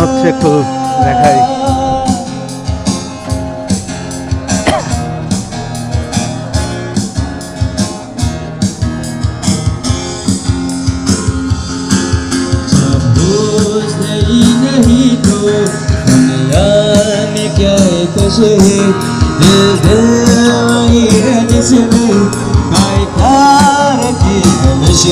হচ্ছে একটু দেখাই बोझ नहीं नहीं तो दुनिया में क्या है कुछ है दिल दिल वही है जिसमें आए प्यार की कलश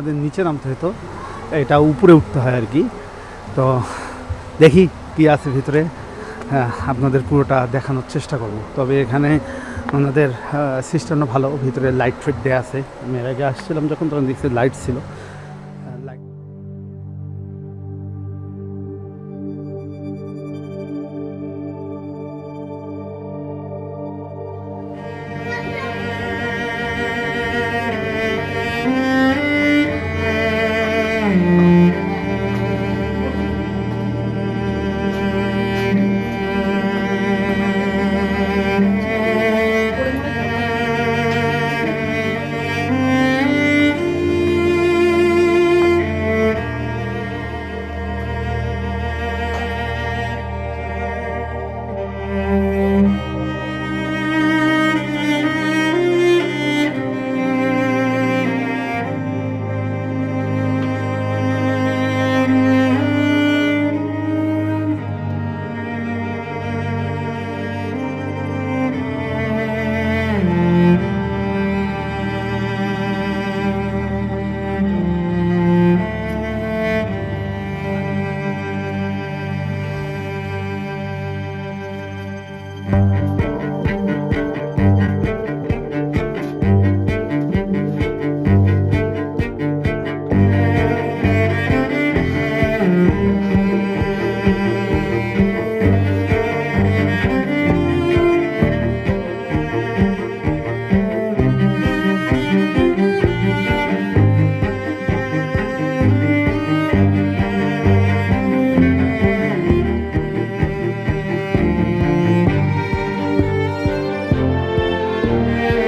আমাদের নিচে নামতে হতো এটা উপরে উঠতে হয় আর কি। তো দেখি কি আছে ভিতরে। হ্যাঁ আপনাদের পুরোটা দেখানোর চেষ্টা করব। তবে এখানে ওনাদের সিস্টেমটা ভালো। ভিতরে লাইট ফিট দেওয়া আছে। আমি এর আগে আসছিলাম যখন, তখন দেখছি লাইট ছিল। আমরা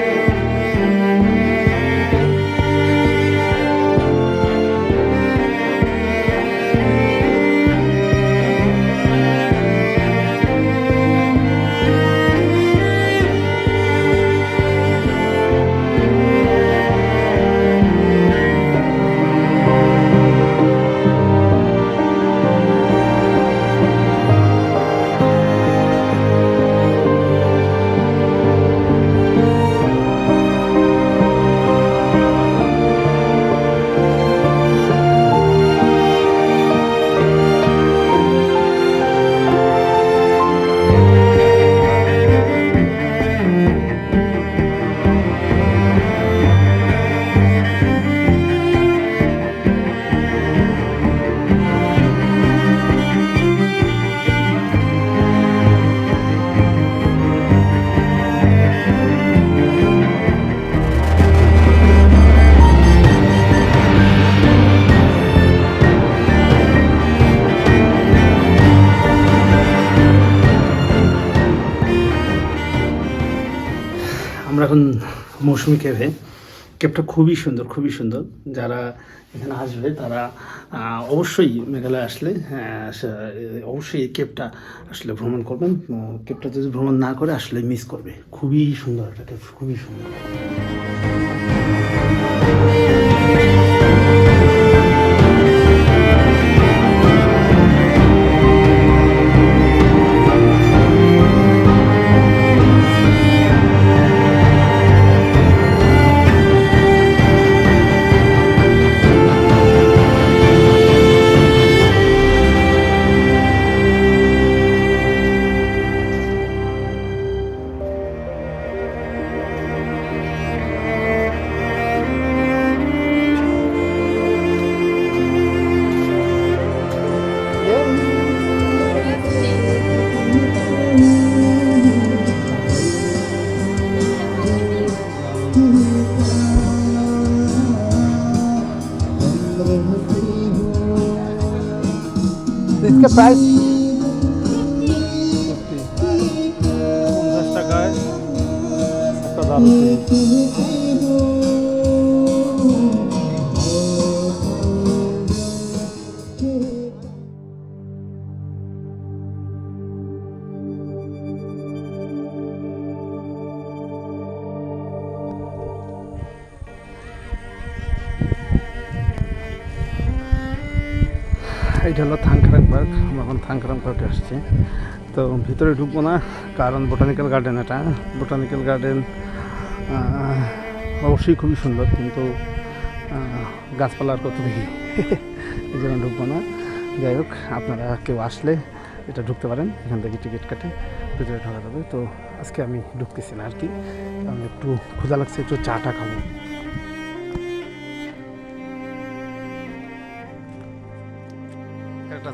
মৌসুমি কেভে ক্যাবটা খুবই সুন্দর খুবই সুন্দর। যারা এখানে আসবে তারা অবশ্যই মেঘালয় আসলে হ্যাঁ, অবশ্যই এই কেপটা আসলে ভ্রমণ করবেন। ক্যাবটা যদি ভ্রমণ না করে আসলে মিস করবে। খুবই সুন্দর একটা ক্যাব খুবই সুন্দর। প্রাইস পঞ্চাশ টাকায় একটা দাম এটা হলো থান পার্ক আমরা এখন থাংখারাং পার্কে আসছি। তো ভিতরে ঢুকবো না, কারণ বোটানিক্যাল গার্ডেন এটা। বোটানিক্যাল গার্ডেন অবশ্যই খুবই সুন্দর, কিন্তু গাছপালার কত দেখি। এই জন্য ঢুকবো না। যাই হোক, আপনারা কেউ আসলে এটা ঢুকতে পারেন, এখান থেকে টিকিট কাটে ভিতরে ঢোকা যাবে। তো আজকে আমি ঢুকতেছি না আর কি। আমি একটু ক্ষুধা লাগছে, একটু চাটা খাব।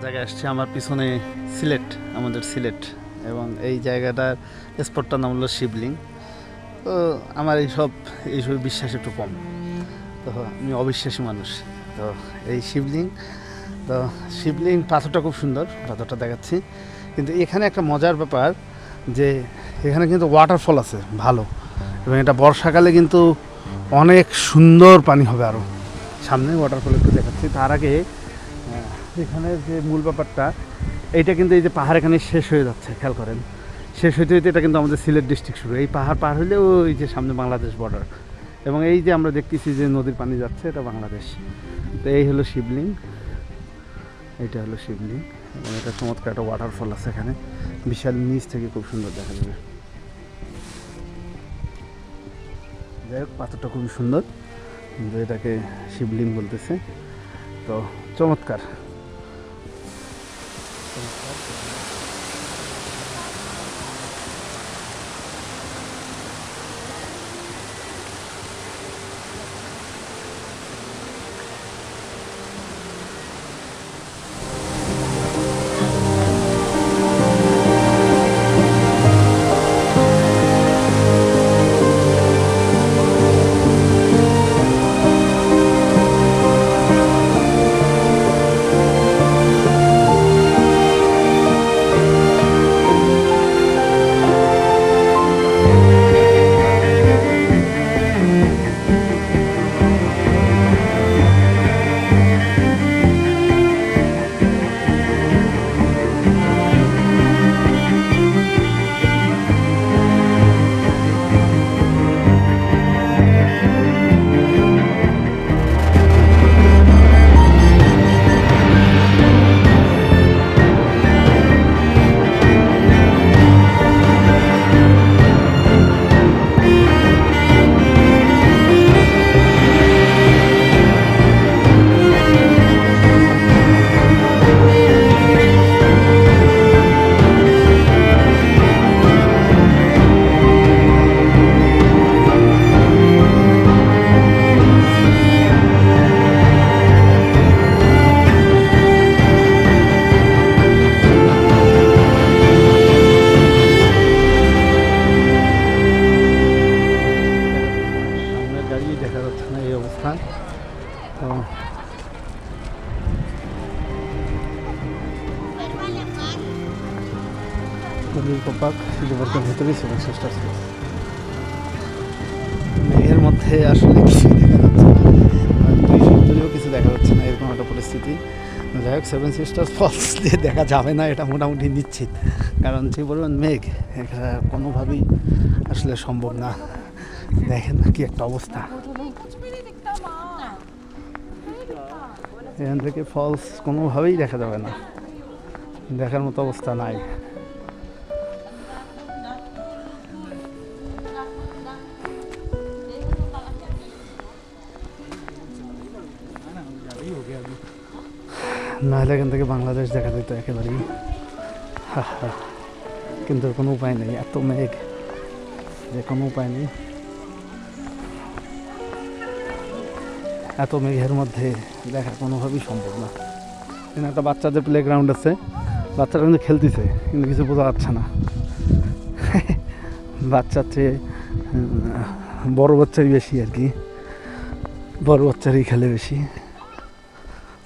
জায়গায় আসছে। আমার পিছনে সিলেট, আমাদের সিলেট। এবং এই জায়গাটার স্পটটার নাম হলো শিবলিং। তো আমার এইসব এইসব বিশ্বাস একটু কম। তো আমি অবিশ্বাসী মানুষ। তো এই শিবলিং, তো শিবলিং পাথরটা খুব সুন্দর, পাথরটা দেখাচ্ছি। কিন্তু এখানে একটা মজার ব্যাপার যে এখানে কিন্তু ওয়াটারফল আছে, ভালো। এবং এটা বর্ষাকালে কিন্তু অনেক সুন্দর পানি হবে আরও সামনে ওয়াটারফল একটু দেখাচ্ছি। তার আগে এখানে যে মূল ব্যাপারটা, এইটা কিন্তু এই যে পাহাড় এখানে শেষ হয়ে যাচ্ছে, খেয়াল করেন। শেষ হইতে হইতে এটা কিন্তু আমাদের সিলেট ডিস্ট্রিক্ট শুরু। এই পাহাড় পার হলে ওই যে সামনে বাংলাদেশ বর্ডার এবং এই যে আমরা দেখতেছি যে নদীর পানি যাচ্ছে, এটা বাংলাদেশ। তো এই হলো শিবলিং। এইটা হলো শিবলিং। এবং এটা চমৎকার একটা ওয়াটারফল আছে এখানে। বিশাল নিচ থেকে খুব সুন্দর দেখা যাবে। যাই হোক, পাথরটা খুবই সুন্দর। এটাকে শিবলিং বলতেছে। তো চমৎকার। শিলুপার্কের ভেতরেই ছিল চেষ্টা ছিল মেঘের মধ্যে আসলে কিছুই দেখা যাচ্ছে না। কিছু দেখা যাচ্ছে না, এরকম একটা পরিস্থিতি। যাই হোক সেভেন সিস্টার্স ফলস দিয়ে দেখা যাবে না, এটা মোটামুটি নিশ্চিত। কারণ যে বলবেন মেঘ, এটা কোনোভাবেই আসলে সম্ভব না। দেখেন না কি একটা অবস্থা। এখান থেকে ফলস কোনোভাবেই দেখা যাবে না। দেখার মতো অবস্থা নাই। নাহলে এখান থেকে বাংলাদেশ দেখা যেত একেবারেই। হা হা। কিন্তু কোনো উপায় নেই, এত মেঘ। যে কোনো উপায় নেই। এত মেঘের মধ্যে দেখা কোনোভাবেই সম্ভব না। এখানে একটা বাচ্চাদের প্লে গ্রাউন্ড আছে। বাচ্চারা কিন্তু খেলতেছে, কিন্তু কিছু বোঝা যাচ্ছে না। বাচ্চার চেয়ে বড় বাচ্চারই বেশি আর কি। বড় বাচ্চারই খেলে বেশি।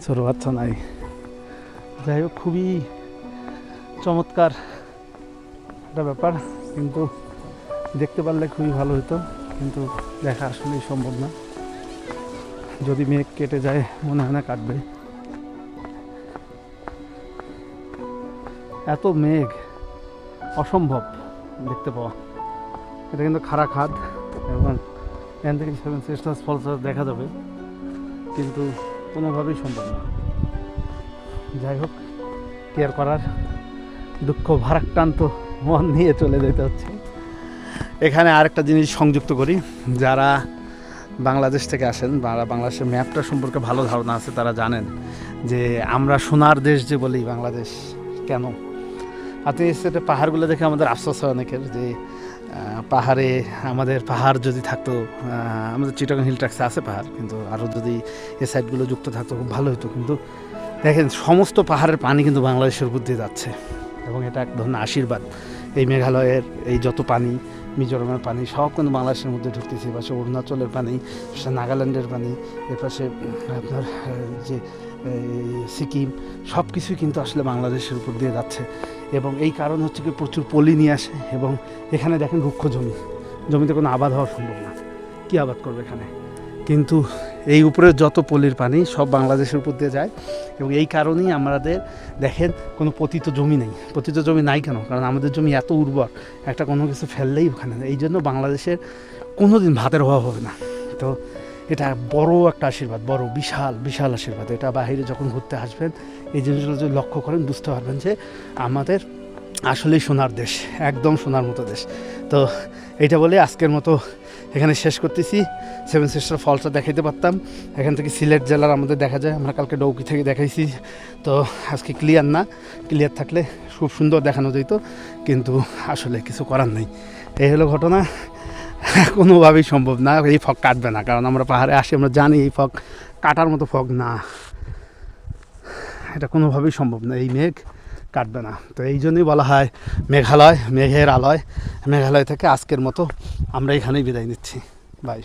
ছোটো বাচ্চা নাই। যাই হোক, খুবই চমৎকার একটা ব্যাপার, কিন্তু দেখতে পারলে খুবই ভালো হতো, কিন্তু দেখা আসলেই সম্ভব না। যদি মেঘ কেটে যায়, মনে হয় না কাটবে। এত মেঘ, অসম্ভব দেখতে পাওয়া। এটা কিন্তু খাড়া খাদ, এবং এখান থেকে সেভেন সিস্টার্স ফলস দেখা যাবে, কিন্তু কোনোভাবেই সম্ভব না। যাই হোক কেয়ার করার দুঃখ ভারাক্রান্ত মন নিয়ে চলে যেতে হচ্ছে। এখানে আরেকটা জিনিস সংযুক্ত করি, যারা বাংলাদেশ থেকে আসেন বা বাংলাদেশের ম্যাপটা সম্পর্কে ভালো ধারণা আছে, তারা জানেন যে আমরা সোনার দেশ যে বলি বাংলাদেশ, কেন? আপনি সেটা পাহাড়গুলো দেখে আমাদের আশ্বাস হয় অনেকের যে পাহাড়ে আমাদের পাহাড় যদি থাকতো আমাদের চিটাগাং হিল ট্যাক্সে আছে পাহাড়, কিন্তু আরও যদি এ সাইডগুলো যুক্ত থাকতো, খুব ভালো হতো। কিন্তু দেখেন, সমস্ত পাহাড়ের পানি কিন্তু বাংলাদেশের উপর দিয়ে যাচ্ছে। এবং এটা এক ধরনের আশীর্বাদ। এই মেঘালয়ের এই যত পানি, মিজোরামের পানি, সব কিন্তু বাংলাদেশের মধ্যে ঢুকতেছে। এপাশে অরুণাচলের পানি, এপাশে নাগাল্যান্ডের পানি, এপাশে আপনার যে সিকিম সব কিছুই কিন্তু আসলে বাংলাদেশের উপর দিয়ে যাচ্ছে। এবং এই কারণ হচ্ছে কি, প্রচুর পলি নিয়ে আসে এবং এখানে দেখেন রুক্ষ জমি। জমিতে কোনো আবাদ হওয়া সম্ভব না। কী আবাদ করবে এখানে? কিন্তু এই উপরের যত পলির পানি সব বাংলাদেশের উপর দিয়ে যায়। এবং এই কারণেই আমাদের দেখেন কোনো পতিত জমি নেই। পতিত জমি নাই কেন? কারণ আমাদের জমি এত উর্বর, একটা কোনো কিছু ফেললেই ওখানে এই জন্য বাংলাদেশের কোনো দিন ভাতের অভাব হবে না। তো এটা বড় একটা আশীর্বাদ, বড়, বিশাল বিশাল আশীর্বাদ। এটা বাইরে যখন ঘুরতে আসবেন, এই জিনিসগুলো যদি লক্ষ্য করেন, বুঝতে পারবেন যে আমাদের আসলেই সোনার দেশ, একদম সোনার মতো দেশ। তো এটা বলে আজকের মতো এখানে শেষ করতেছি। সেভেন সিস্টার ফলসটা দেখাইতে পারতাম। এখান থেকে সিলেট জেলার আমাদের দেখা যায়। আমরা কালকে ডৌকি থেকে দেখাইছি। তো আজকে ক্লিয়ার না। ক্লিয়ার থাকলে খুব সুন্দর দেখানো যেত। কিন্তু আসলে কিছু করার নেই। এই হলো ঘটনা। কোনোভাবেই সম্ভব না। এই ফগ কাটবে না। কারণ আমরা পাহাড়ে আসি, আমরা জানি এই ফগ কাটার মতো ফগ না। এটা কোনোভাবেই সম্ভব না। এই মেঘ। কাটবে না। তো এই জন্যই বলা হয় মেঘালয়, মেঘের আলয়। মেঘালয় থেকে আজকের মতো আমরা এখানেই বিদায় নিচ্ছি। বাই